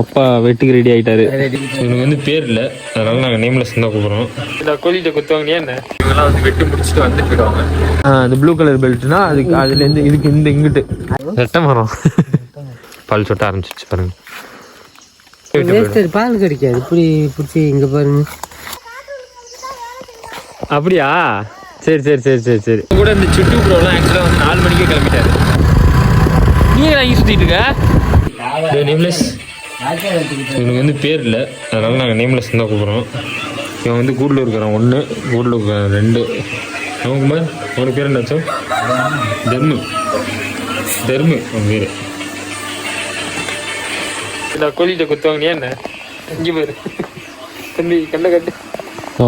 அப்பா வெட்டுக்கு ரெடி ஆயிட்டாரு. இவனுக்கு வந்து பேர் இல்லை. அதனால நாங்கள் நேம்லெஸ் தான் கூப்பிடுறோம். இந்த கோழிட்ட குத்துவாங்க என்ன? இவங்கெல்லாம் வந்து வெட்டி முடிச்சுட்டு வந்து போயிடுவாங்க அந்த ப்ளூ கலர் பெல்ட்னா அதுக்கு அதுலேருந்து இதுக்கு இந்த இங்கிட்டு. ரெட்டை மரம். பால் சொட்ட ஆரம்பிச்சிச்சு பாருங்க. பால் கிடைக்காது. இப்படி பிடிச்சி இங்க பாருங்க. அப்படியா? சரி சரி சரி சரி சரி. கூட இந்த சுட்டு ப்ரோலாம் ஆக்சுவலாக வந்து நாலு மணிக்கே கிளம்பிட்டாரு. நீங்க எங்கே சுற்றிட்டு இருக்க? நேம்லெஸ் இவனுக்கு வந்து பேர் இல்லை. அதனால நாங்கள் நேம்லெஸ் தான் கூப்பிட்றோம். இவன் வந்து கூடில் இருக்கிறான் ஒன்று கூடில் இருக்கிறான் ரெண்டு. அவன் அவனுக்கு பேர் என்னாச்சும் தர்மு. தர்மு அவன் பேர். இந்த கோழிட்ட குத்துவாங்க என்ன? இங்கே பாரு. தம்பி கண்ட கட்டு.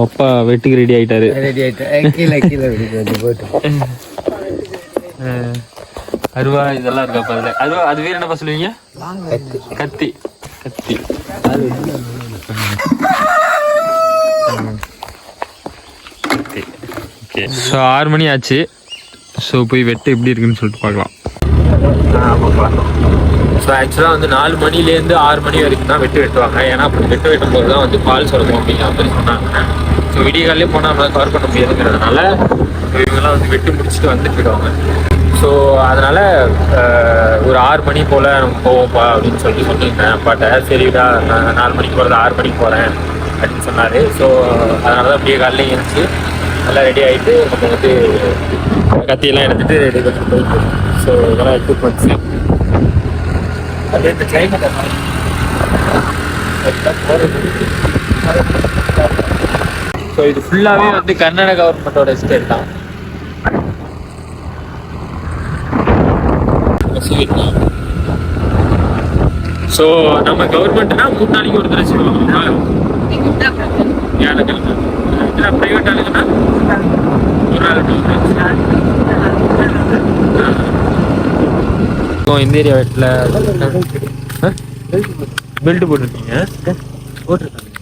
அப்பா வெட்டுக்கு ரெடி ஆயிட்டாரு. ரெடி ஆயிட்டு. கீழே கீழே போட்டு. அருவா இதெல்லாம் இருக்கா பாருங்க. அருவா அது வேற என்னப்பா சொல்லுவீங்க? கத்தி. கத்தி ஓகே ஸோ ஆறு மணி ஆச்சு. ஸோ போய் வெட்டு எப்படி இருக்குன்னு சொல்லிட்டு பார்க்கலாம். ஸோ ஆக்சுவலாக வந்து நாலு மணிலேருந்து ஆறு மணி வரைக்கும் தான் வெட்டு வெட்டுவாங்க. ஏன்னா அப்படி வெட்டு வெட்டும் போது தான் வந்து பால் சுரக்கும் அப்படிங்கிற மாதிரி சொன்னாங்க. ஸோ விடிய காலையிலே போனால் நம்மளால் கவர் பண்ண முடியாதுங்கிறதுனால இவங்கெல்லாம் வந்து வெட்டு முடிச்சுட்டு வந்துட்டு போயிடுவாங்க ஸோ அதனால் ஒரு ஆறு மணி போல் நம்ம போவோம்ப்பா அப்படின்னு சொல்லி சொல்லியிருந்தேன். அப்பாட்ட சரிடா நான் நாலு மணிக்கு போகிறது ஆறு மணிக்கு போகிறேன் அப்படின்னு சொன்னார். ஸோ அதனால தான் அப்படியே காலையில் எழுந்துச்சு. நல்லா ரெடி ஆகிட்டு நம்ம வந்து கத்தியெல்லாம் எடுத்துகிட்டு ரெடி பண்ணி போயிட்டு ஸோ இதெல்லாம் எக்யூப்மெண்ட்ஸு அப்படியே இந்த கிளைமேட் ஸோ இது ஃபுல்லாகவே வந்து கர்நாடக கவர்மெண்ட்டோட ஸ்டேட் தான் ஸோ நம்ம கவர்மெண்ட்னா மூணு நாளைக்கு ஒரு தடவை செய்வாங்க வியாழக்கிழமை இதில் ப்ரைவேட் ஆளுங்கன்னா ஒரு நாள் இந்த ஏரியா வீட்டில் பெல்ட் போட்டிருக்கீங்க.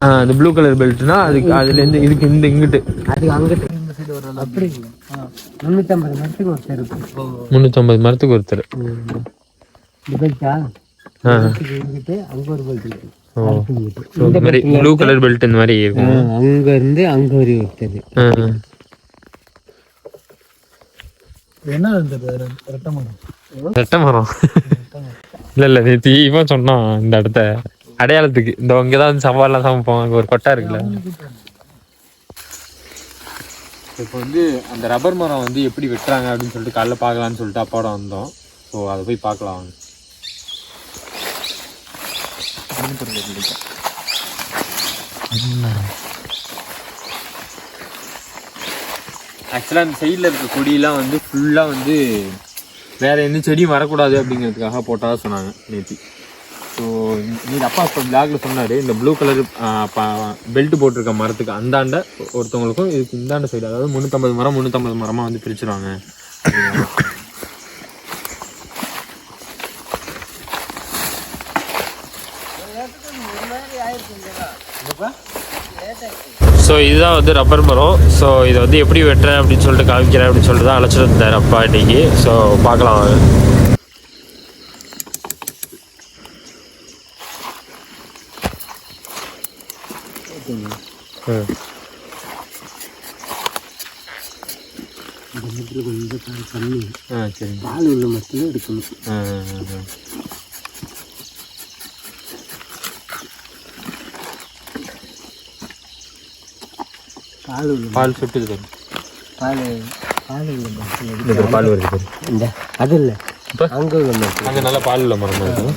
ஆ அந்த ப்ளூ கலர் பெல்ட்னா அதுக்கு அதுலேருந்து இதுக்கு இந்த இங்கிட்டு. அது அங்கிட்டு இந்த சைடு வரலாம் அப்படி முன்னூத்தம்பது மரத்துக்கு ஒருத்தர் முந்நூற்றம்பது மரத்துக்கு ஒருத்தர் பெல்ட்டா ஆ. இங்கிட்டு அங்க ஒரு பெல்ட் இருக்கு. இந்த மாதிரி ப்ளூ கலர் பெல்ட் இந்த மாதிரி இருக்கும். அங்க இருந்து அங்க ஒரு ஒருத்தர் ஆ, ஆ. என்ன இருந்தது ரெட்ட மரம். ரெட்டை மரம்? இல்ல இல்ல நேற்று இவன் சொன்னான் இந்த இடத்த. அடையாளத்துக்கு. இந்த இங்கே தான் வந்து சவால்லாம் சமைப்போம் அங்கே ஒரு கொட்டா இருக்குல்ல. இப்போ வந்து அந்த ரப்பர் மரம் வந்து எப்படி வெட்டுறாங்க அப்படின்னு சொல்லிட்டு காலைல பார்க்கலான்னு சொல்லிட்டு அப்பாவோட வந்தோம். ஸோ அதை போய் பார்க்கலாம். வாங்க ஆக்சுவலாக அந்த சைடில் இருக்க கொடியெலாம் வந்து ஃபுல்லாக வந்து வேறு எந்த செடியும் வரக்கூடாது அப்படிங்கிறதுக்காக போட்டதா சொன்னாங்க நேற்று ஸோ நீ அப்பா இப்போ பிளாக்ல சொன்னாரு இந்த ப்ளூ கலர் பெல்ட் போட்டிருக்க மரத்துக்கு அந்தாண்ட ஒருத்தவங்களுக்கும் இதுக்கு இந்தாண்ட சைடு அதாவது முந்நூற்றம்பது மரம் முந்நூற்றம்பது மரமாக வந்து பிரிச்சுருவாங்க. ஸோ இதுதான் வந்து ரப்பர் மரம். ஸோ இதை வந்து எப்படி வெட்டுறேன் அப்படின்னு சொல்லிட்டு காமிக்கிறேன் அப்படின்னு சொல்லிட்டு தான் அழைச்சிட்டு வந்தார் அப்பா இன்னைக்கு. ஸோ பார்க்கலாம் வாங்க. ம். பண்ணி ஆ சரி பால் உள்ள மட்டும் எடுக்கணும். பால் உள்ள பால் சுட்டுது பால் பால் உள்ள பால் வருது இந்த அது இல்ல? அங்க உள்ள அங்கே நல்லா பால் உள்ள மரம்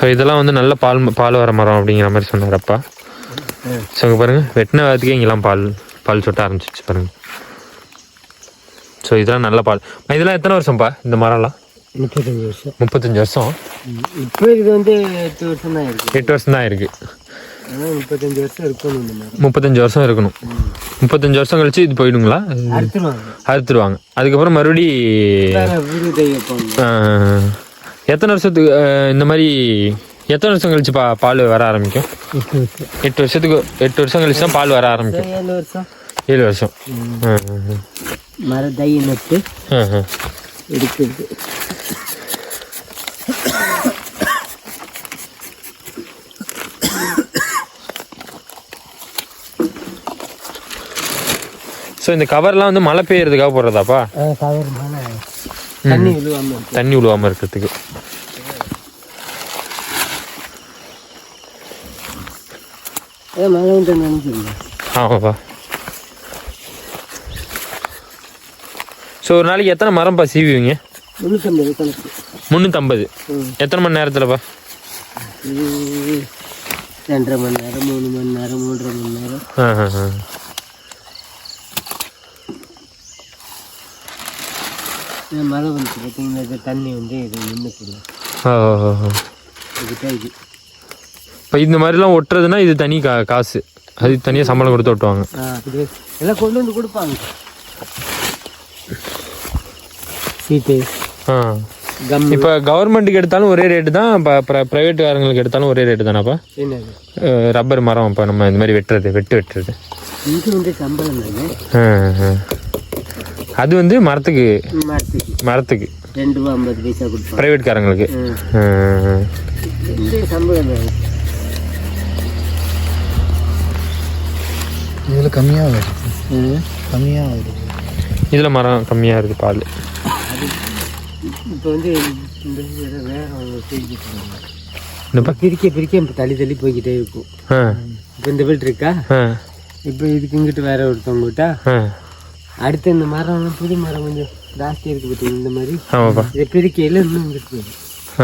ஸோ இதெல்லாம் வந்து நல்ல பால் பால் வர மரம் அப்படிங்கிற மாதிரி சொன்னார் அப்பா. ஸோ இங்கே பாருங்கள் வெட்டின வேகத்துக்கே இங்கெல்லாம் பால் பால் சொட்ட ஆரம்பிச்சிச்சு பாருங்கள் ஸோ இதெல்லாம் நல்ல பால். இதெல்லாம் எத்தனை வருஷம்ப்பா இந்த மரம்லாம்? முப்பத்தஞ்சு வருஷம். முப்பத்தஞ்சு வருஷம்? இப்போ இது வந்து எட்டு வருஷம் தான் இருக்கு. எட்டு வருஷம் தான் இருக்குது முப்பத்தஞ்சு வருஷம் இருக்கணும் முப்பத்தஞ்சு வருஷம் இருக்கணும். முப்பத்தஞ்சு வருஷம் கழிச்சு இது போயிடுங்களா? அறுத்துருவாங்க. அதுக்கப்புறம் மறுபடி எத்தனை வருஷத்துக்கு இந்த மாதிரி எத்தனை வருஷம் கழிச்சு பா பால் வர ஆரம்பிக்கும்? எட்டு வருஷத்துக்கு எட்டு வருஷம் கழிச்சு தான் பால் வர ஆரம்பிக்கும். ஏழு வருஷம். ஏழு வருஷம். மர தை நட்டு. எடுக்கிறது ஸோ இந்த கவர்லாம் வந்து மழை பெய்யறதுக்காக போடுறதாப்பா? கவர் மேலே தண்ணி விழுவாம தண்ணி விழுவாம இருக்கிறதுக்கு. ஆமாப்பா ஸோ ஒரு நாளைக்கு எத்தனை மரம்ப்பா சீவுவீங்க? முந்நூற்றம்பது. எத்தனை மணி நேரத்துலப்பா ரெண்டரை மணி நேரம் மூணு மணி நேரம் மூன்றரை மணி நேரம். மழை வந்து பார்த்தீங்கன்னா இது தண்ணி வந்து இது நின்றுக்குது இது இப்போ இந்த மாதிரிலாம் ஒட்டுறதுன்னா இது தனி கா காசு. அது தனியாக சம்பளம் கொடுத்து ஒட்டுவாங்க. ஆ இது எல்லாம் கொண்டு வந்து கொடுப்பாங்க. சீட்டு. ஆ. இப்போ கவர்மெண்ட்டுக்கு எடுத்தாலும் ஒரே ரேட்டு தான் இப்போ ப்ரைவேட்டுக்காரங்களுக்கு எடுத்தாலும் ஒரே ரேட்டு தானப்பா? ரப்பர் மரம் இப்போ நம்ம இந்த மாதிரி வெட்டுறது வெட்டு வெட்டுறது. சம்பளம். அது வந்து மரத்துக்கு மரத்துக்கு. மரத்துக்கு. ரெண்டு ரூபா ஐம்பது பைசா கொடுப்பாங்க. ப்ரைவேட்காரங்களுக்கு இதில் கம்மியாக வருது. கம்மியாக வருது. இதில் மரம் கம்மியாக இருக்குது பால். இப்போ வந்து இந்த பிரிக்க பிரிக்க இப்போ தள்ளி தள்ளி போய்கிட்டே இருக்கும். இப்போ இந்த வீடு இருக்கா? ஆ. இப்போ இதுக்கு இங்கிட்டு வேற ஒருத்தவங்க விட்டா ஆ. அடுத்து இந்த மரம்லாம் புது மரம் கொஞ்சம் ஜாஸ்தியாக இருக்கு பார்த்தீங்க இந்த மாதிரி? இதை பிரிக்கையில் இன்னும்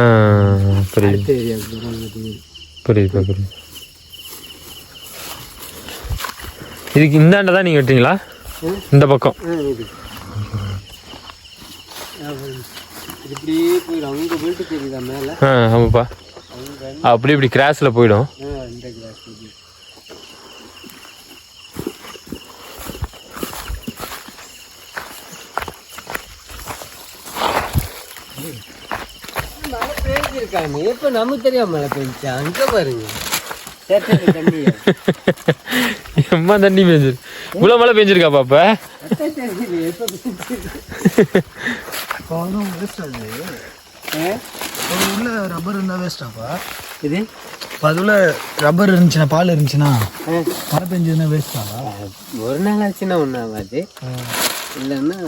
ஆ புரியுது. புரியுதுப்பா புரியுது இதுக்கு இந்தாண்ட தான் நீங்கள் வெட்டுறீங்களா. இந்த பக்கம். இப்படியே போயிடும். தெரியுதா மேலே? ஆமாப்பா. அப்படி இப்படி கிராஸில் போயிடும் ஆ இந்த கிளாஸ் இது மழை பெய்ஞ்சிருக்காங்க எப்போ நமக்கு தெரியாம மழை பெய்ஞ்சா அங்கே பாருங்க. எம்மா தண்ணி பெஞ்சிரு இவ்வளோ மழை பெஞ்சிருக்காப்பா அப்போ எப்போ இப்போ வந்து வேஸ்ட் ஆகுது ஒரு உள்ள ரப்பர் இருந்தால் வேஸ்டாப்பா இது? இப்போ அது உள்ள ரப்பர் இருந்துச்சுன்னா பால் இருந்துச்சுன்னா மழை பெஞ்சதுன்னா வேஸ்டா ஒரு நாள் ஆச்சுன்னா ஒன்றும் ஆகாது. இல்லைன்னா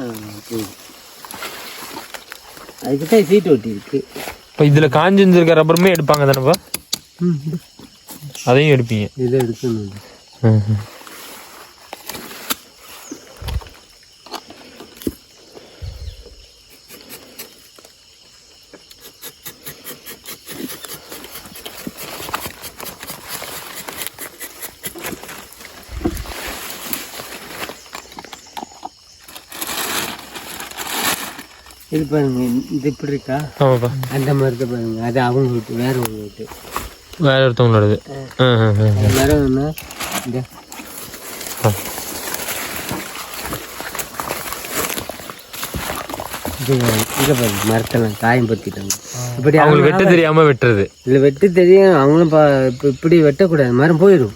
அதுக்கு தான் சீட்டு ஒட்டி இருக்கு இப்போ இதில் காஞ்சிருந்திருக்க ரப்பருமே எடுப்பாங்க தானேப்பா அதையும் எடுப்பீங்க. இதை எடுக்கணும். இது பாருங்க இது இப்படி இருக்கா? ஆமாப்பா. அந்த மாதிரி தான் பாருங்க. அது அவங்க வீட்டு வேற அவங்க வீட்டு வேற ஒருத்தவங்களோடது மரம் என்ன இந்த. இது பாருங்க, மரத்தெல்லாம் காயம் பற்றிட்டாங்க இப்படி அவங்களுக்கு வெட்ட தெரியாம வெட்டுறது. இதில் வெட்டு தெரியும். அவங்களும் பா இப்ப இப்படி வெட்டக்கூடாது. மரம் போயிடும்.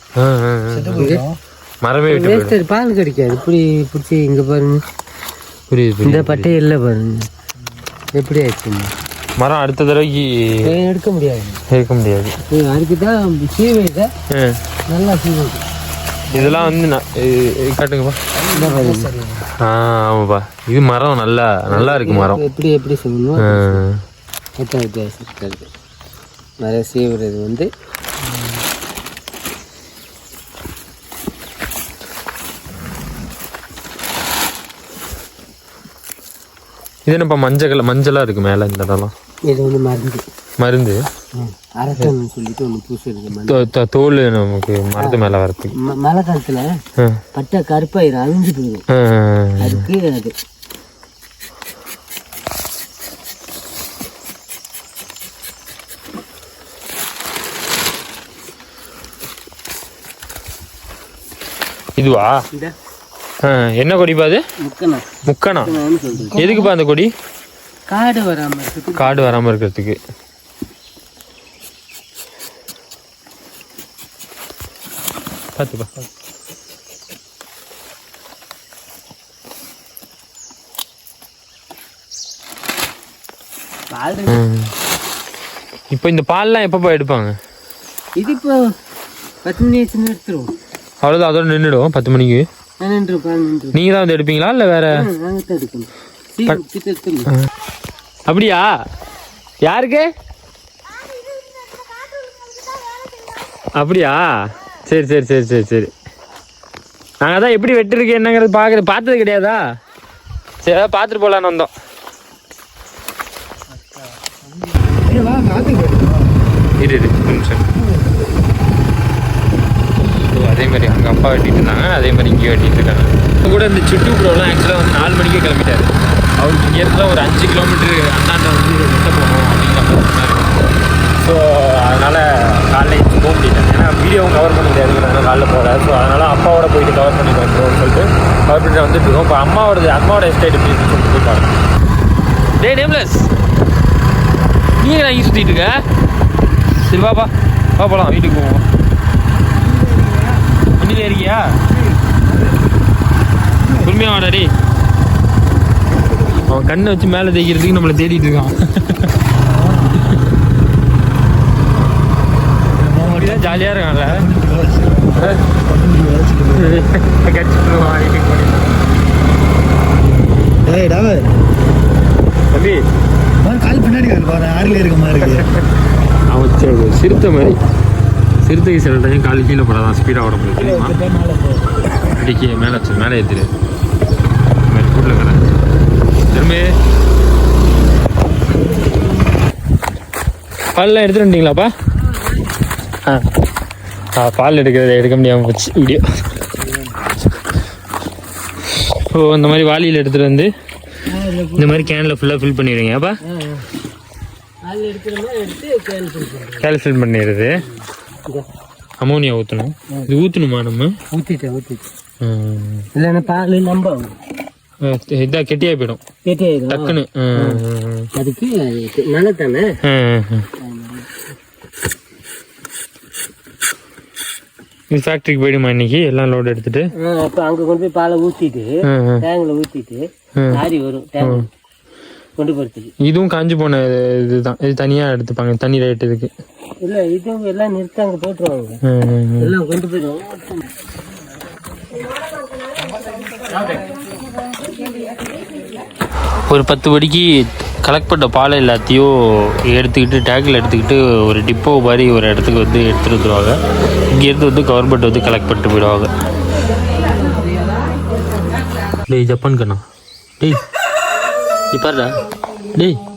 மரமே பால் கிடைக்காது. இப்படி பிடிச்சி இங்கே பாருங்க. புரியுது இந்த புரியுது. பட்டை இல்லை பாருங்க. எப்படி ஆச்சுங்க மரம் அடுத்த தடவைக்கு எடுக்க முடியாது. இருக்க முடியாது. அதுக்கு தான் சீவை. நல்லா சீவை இதெல்லாம் வந்து நான் காட்டுங்கப்பா. ஆ ஆமாப்பா. இது மரம் நல்லா நல்லா இருக்கு மரம். எப்படி எப்படி. மொத்தம் வித்தியாசம் இருக்காது. மரம் சீவுறது வந்து இது என்னப்பா மஞ்சள் கலர் மஞ்சளா இருக்கு மேல இந்த இடம்லாம் இது வந்து மருந்து. மருந்து? அரசன் சொல்லிட்டு ஒன்று பூசி மருந்து. தோல் நமக்கு மரத்து மேல வரதுக்கு ம- மழை காலத்தில். பட்டை கருப்பாயிரும் அழிஞ்சு போயிடும். அதுக்கு அது. இதுவா? என்ன கொடிப்பா அது? முக்கணா முக்கணா எதுக்குப்பா அந்த கொடி? காடு வராமல் காடு வராமல் இருக்கிறதுக்கு. பார்த்துப்பா. இப்போ இந்த பால்லாம் எப்பப்போ எடுப்பாங்க? இது இப்போ பத்து மணி எடுத்துருவோம் அவ்வளோதான் அதோட நின்றுடுவோம் பத்து மணிக்கு. நீங்கள் தான் வந்து எடுப்பீங்களா இல்லை வேற? அப்படியா? யாருக்கு? அப்படியா? சரி சரி சரி சரி சரி. நாங்கள் தான் எப்படி வெட்டிருக்கு என்னங்கிறது பார்க்குறது பார்த்தது கிடையாதா? சரி அதான் பார்த்துட்டு போகலான்னு வந்தோம். இரு இரு நிமிஷம். அதே மாதிரி அங்கே அப்பா வெட்டிட்டு இருந்தாங்க அதே மாதிரி இங்கேயும் வெட்டிட்டு இருக்காங்க இப்ப கூட இந்த சிட்டு ப்ரோலாம் ஆக்சுவலாக வந்து நாலு மணிக்கே கிளம்பிட்டாரு. அவருக்கு இங்கே இருந்தால் ஒரு அஞ்சு கிலோமீட்டர் அந்தாண்ட வந்து வெட்ட போகணும் அப்படிங்கிற மாதிரி சொன்னாரு ஸோ அதனால் காலைல எழுந்து போக முடியல. ஏன்னா வீடியோவும் கவர் பண்ண முடியாதுங்கிறதுனால காலைல போகல. ஸோ அதனால் அப்பாவோட போயிட்டு கவர் பண்ணிட்டு வந்துருவோம்னு சொல்லிட்டு கவர் பண்ணிட்டு வந்துட்டு இருக்கோம். இப்போ அம்மாவோடது அம்மாவோட எஸ்டேட் எப்படி சொல்லிட்டு போய் பாருங்க. டே நேம்லெஸ் நீ என்ன இங்கே சுற்றிட்டு இருக்க? சரி வாப்பா வா. போகலாம் வீட்டுக்கு போவோம். வண்டியில் இருக்கியா உண்மையாக வாடா டேய். அவன் கண்ணை வச்சு மேலே தேய்க்கிறதுக்கு நம்மளை தேடிட்டு இருக்கான். ஜாலியாக இருக்கான்ல தம்பி. கால் பின்னாடி கால் பாரு ஆறுல இருக்க மாதிரி அவன் சிறுத்தை மாதிரி. சிறுத்தைக்கு சில டைம் காலி கீழே போடாதான் ஸ்பீடாக ஓட முடியும் தெரியுமா? அடிக்கி மேலே வச்சு மேலே ஏற்றிடு கூட்டில் கடை. திரும்பி. பால்லாம் எடுத்துட்டு வந்துட்டீங்களாப்பா ஆ. ஆ பால் எடுக்கிறத எடுக்க முடியாமல் போச்சு வீடியோ. ஓ இந்த மாதிரி வாளியில் எடுத்துகிட்டு வந்து இந்த மாதிரி கேனில் ஃபுல்லாக ஃபில் பண்ணிடுவீங்க அப்பா பால் எடுக்கிறோம்னா எடுத்து அமோனியா ஊற்றணும் இது ஊற்றணுமா நம்ம ஊற்றிட்டேன் ஊற்றிட்டேன் இல்லைன்னா பால் நம்ப இதாக கெட்டியாக போயிடும் கேட்டே ஆயிடும் டக்குன்னு அதுக்கு நல்ல தானே. இது ஃபேக்ட்ரிக்கு போயிடுமா இன்னைக்கு எல்லாம் லோடு எடுத்துட்டு அப்போ அங்கே கொண்டு போய் பாலை ஊற்றிட்டு. டேங்கில் ஊற்றிட்டு. லாரி வரும் டேங்க் கொண்டு போகிறதுக்கு இதுவும் காஞ்சி போன இதுதான். இது தனியாக எடுத்துப்பாங்க தனி ரேட் இதுக்கு. இல்லை இதுவும் எல்லாம் நிறுத்தி அங்கே போட்டுருவாங்க. எல்லாம் கொண்டு போயிடுவாங்க ஒரு பத்து மணிக்கு கலெக்ட் பண்ண பாலை எல்லாத்தையும் எடுத்துக்கிட்டு டேங்கில் எடுத்துக்கிட்டு ஒரு டிப்போ மாதிரி ஒரு இடத்துக்கு வந்து எடுத்துகிட்டு வந்துடுவாங்க இங்கேருந்து வந்து கவர்மெண்ட் வந்து கலெக்ட் பண்ணிட்டு போயிடுவாங்க. டேய் ஜப்பான் கண்ணா. டேய் Ipar dah. Deh.